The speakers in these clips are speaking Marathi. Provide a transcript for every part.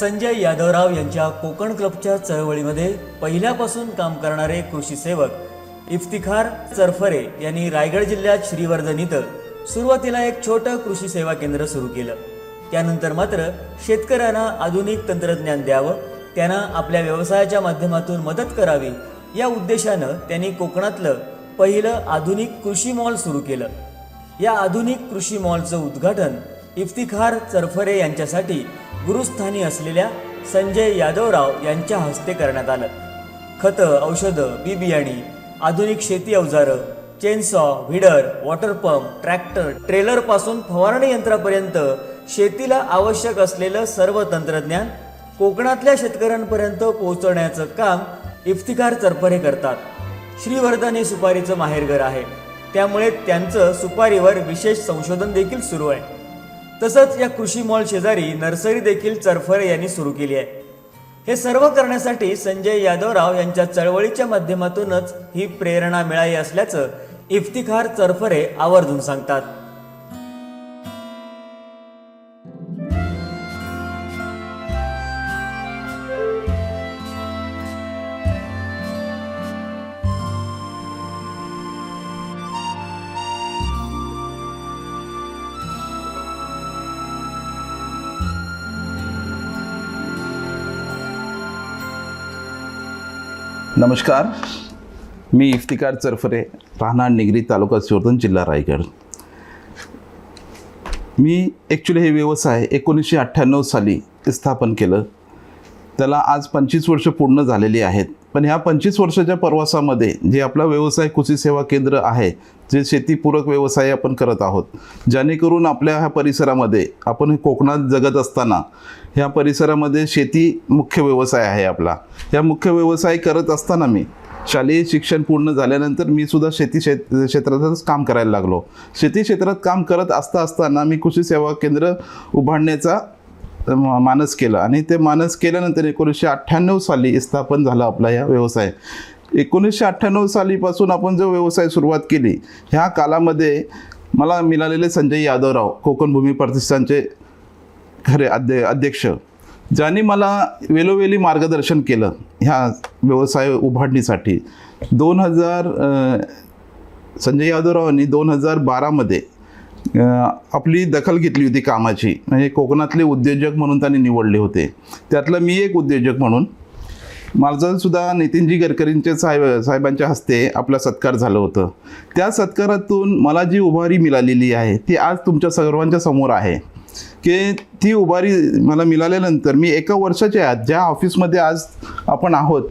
संजय यादवराव यांच्या कोकण क्लबच्या चळवळीमध्ये पहिल्यापासून काम करणारे कृषी सेवक इफ्तिखार चरफरे यांनी रायगड जिल्ह्यात श्रीवर्धन इथं सुरुवातीला एक छोटं कृषी सेवा केंद्र सुरू केलं. त्यानंतर मात्र शेतकऱ्यांना आधुनिक तंत्रज्ञान द्यावं त्यांना आपल्या व्यवसायाच्या माध्यमातून मदत करावी या उद्देशानं त्यांनी कोकणातलं पहिलं आधुनिक कृषी मॉल सुरू केलं. या आधुनिक कृषी मॉलचं उद्घाटन इफ्तिखार चरफरे यांच्यासाठी गुरुस्थानी असलेल्या संजय यादवराव यांच्या हस्ते करण्यात आलं. खतं औषधं बी बियाणी आधुनिक शेती अवजारं chainsaw weeder water pump tractor ट्रेलरपासून फवारणी यंत्रापर्यंत शेतीला आवश्यक असलेलं सर्व तंत्रज्ञान कोकणातल्या शेतकऱ्यांपर्यंत पोहोचवण्याचं काम इफ्तिकार चरफरे करतात. श्रीवर्धन हे सुपारीचं माहेरघर आहे. त्यामुळे त्यांचं सुपारीवर विशेष संशोधन देखील सुरू आहे. तसंच या कृषी मॉल शेजारी नर्सरी देखील चरफरे यांनी सुरू केली आहे. हे सर्व करण्यासाठी संजय यादवराव यांच्या चळवळीच्या माध्यमातूनच ही प्रेरणा मिळाली असल्याचं इफ्तिखार चरफरे आवर्जून सांगतात. नमस्कार. मी इफ्तिकार चरफरे राहणार निगरी तालुका सिवर्धन जिल्हा रायगड. मी ॲक्च्युली हे व्यवसाय एकोणीसशे अठ्ठ्याण्णव साली स्थापन केलं. त्याला आज पंचवीस वर्ष पूर्ण झालेली आहेत. पण ह्या पंचवीस वर्षाच्या प्रवासामध्ये जे आपला व्यवसाय कृषी सेवा केंद्र आहे जे शेतीपूरक व्यवसाय आपण करत आहोत जेणेकरून आपल्या ह्या परिसरामध्ये आपण कोकणात जगत असताना ह्या परिसरामध्ये शेती मुख्य व्यवसाय आहे आपला. ह्या मुख्य व्यवसाय करत असताना मी शालेय शिक्षण पूर्ण झाल्यानंतर मी सुद्धा शेती क्षेत्र क्षेत्रातच काम करायला लागलो. शेती क्षेत्रात काम करत असता असताना मी कृषी सेवा केंद्र उभारण्याचा मानस केलं. आणि ते मानस केल्यानंतर एकोणीसशे अठ्ठ्याण्णव साली स्थापन झाला आपला या व्यवसाय. एकोणीसशे अठ्ठ्याण्णव सालीपासून आपण जो व्यवसाय सुरुवात केली ह्या कालामध्ये मला मिळालेले संजय यादवराव कोकण भूमी प्रतिष्ठानचे खरे अध्य अध्यक्ष ज्यांनी मला वेलोवेली मार्गदर्शन केलं ह्या व्यवसाय उभारणीसाठी. दोन हजार संजय यादवरावांनी दोन हजार बारामध्ये आपली दखल घेतली होती कामाची. म्हणजे कोकणातले उद्योजक म्हणून त्यांनी निवडले होते. त्यातलं मी एक उद्योजक म्हणून. माझं सुद्धा नितीनजी गडकरींच्या साहेब साहेबांच्या हस्ते आपला सत्कार झालं होतं. त्या सत्कारातून मला जी उभारी मिळालेली आहे ती आज तुमच्या सर्वांच्या समोर आहे. की ती उभारी मला मिळाल्यानंतर मी एका वर्षाच्या आत ज्या ऑफिसमध्ये आज आपण आहोत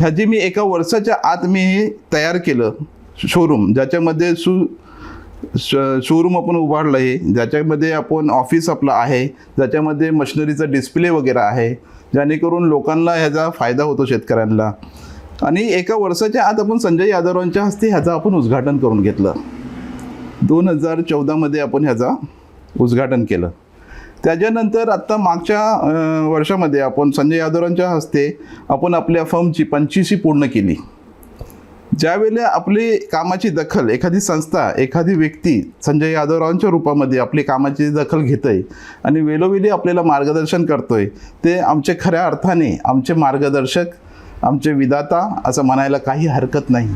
ह्याची मी एका वर्षाच्या आत मी तयार केलं. शोरूम ज्याच्यामध्ये सु शोरूम आपण उभारलं आहे ज्याच्यामध्ये आपण ऑफिस आपलं आहे ज्याच्यामध्ये मशिनरीचं डिस्प्ले वगैरे आहे जेणेकरून लोकांना ह्याचा फायदा होतो शेतकऱ्यांना. आणि एका वर्षाच्या आत आपण संजय यादवांच्या हस्ते ह्याचं आपण उद्घाटन करून घेतलं. दोन हजार चौदामध्ये आपण ह्याचा उद्घाटन केलं. त्याच्यानंतर आत्ता मागच्या वर्षामध्ये आपण संजय यादवांच्या हस्ते आपण आपल्या फर्मची पंचवीसी पूर्ण केली. ज्यावेळेला आपली कामाची दखल एखादी संस्था एखादी व्यक्ती संजय यादवरावांच्या रूपामध्ये आपली कामाची दखल घेत आहे आणि वेळोवेळी आपल्याला मार्गदर्शन करतोय ते आमचे खऱ्या अर्थाने आमचे मार्गदर्शक आमचे विदाता असं म्हणायला काही हरकत नाही.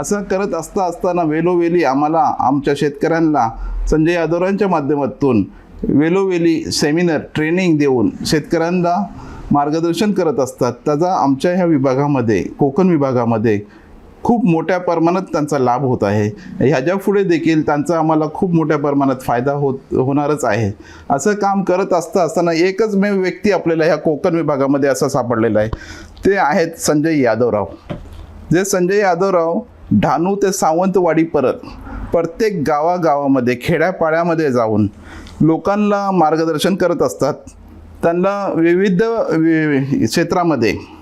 असं करत असता असताना वेळोवेळी आम्हाला आमच्या शेतकऱ्यांना संजय यादवरांच्या माध्यमातून वेळोवेळी सेमिनार ट्रेनिंग देऊन शेतकऱ्यांना मार्गदर्शन करत असतात. त्याचा आमच्या ह्या विभागामध्ये कोकण विभागामध्ये खूप मोठ्या प्रमाणात त्यांचा लाभ होत आहे. ह्याच्या पुढे देखील त्यांचा आम्हाला खूप मोठ्या प्रमाणात फायदा होत होणारच आहे. असं काम करत असता असताना एकच मे व्यक्ती आपल्याला ह्या कोकण विभागामध्ये असं सापडलेला आहे. ते आहेत संजय यादवराव. जे संजय यादवराव ढाणू ते सावंतवाडी परत प्रत्येक गावागावामध्ये खेड्यापाड्यामध्ये जाऊन लोकांना मार्गदर्शन करत असतात. त्यांना विविध वि- क्षेत्रामध्ये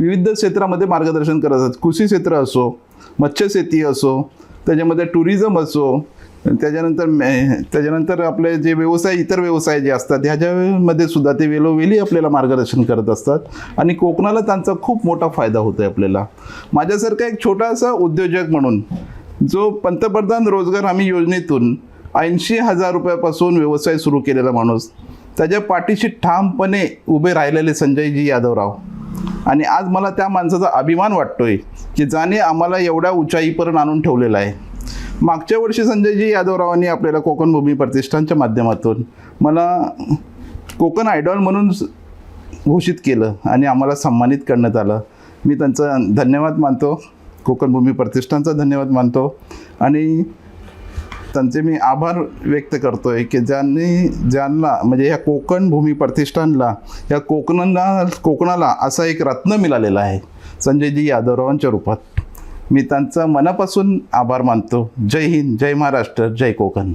विविध क्षेत्रामध्ये मार्गदर्शन करत असतात. कृषी क्षेत्र असो मत्स्यशेती असो त्याच्यामध्ये टुरिझम असो त्याच्यानंतर त्याच्यानंतर आपले जे व्यवसाय इतर व्यवसाय जे असतात ह्याच्यामध्ये सुद्धा ते वेलोवेली आपल्याला मार्गदर्शन करत असतात. आणि कोकणाला त्यांचा खूप मोठा फायदा होतो आहे आपल्याला. माझ्यासारखा एक छोटासा उद्योजक म्हणून जो पंतप्रधान रोजगार हमी योजनेतून ऐंशी हजार रुपयापासून व्यवसाय सुरू केलेला माणूस त्याच्या पाठीशी ठामपणे उभे राहिलेले संजयजी यादवराव. आणि आज मला त्या माणसाचा अभिमान वाटतोय की ज्याने आम्हाला एवढ्या उंचाईपर्यंत आणून ठेवलेला आहे. मागच्या वर्षी संजयजी यादवरावांनी आपल्याला कोकण भूमी प्रतिष्ठानच्या माध्यमातून मला कोकण आयडॉल म्हणून घोषित केलं आणि आम्हाला सन्मानित करण्यात आलं. मी त्यांचा धन्यवाद मानतो. कोकण भूमी प्रतिष्ठानचा धन्यवाद मानतो. आणि त्यांचे मी आभार व्यक्त करतोय की ज्यांनी ज्यांना म्हणजे ह्या कोकण भूमी प्रतिष्ठानला या कोकणाला कोकणाला असा एक रत्न मिळालेला आहे संजयजी यादवरावांच्या रूपात. मी त्यांचा मनापासून आभार मानतो. जय हिंद जय महाराष्ट्र जय कोकण.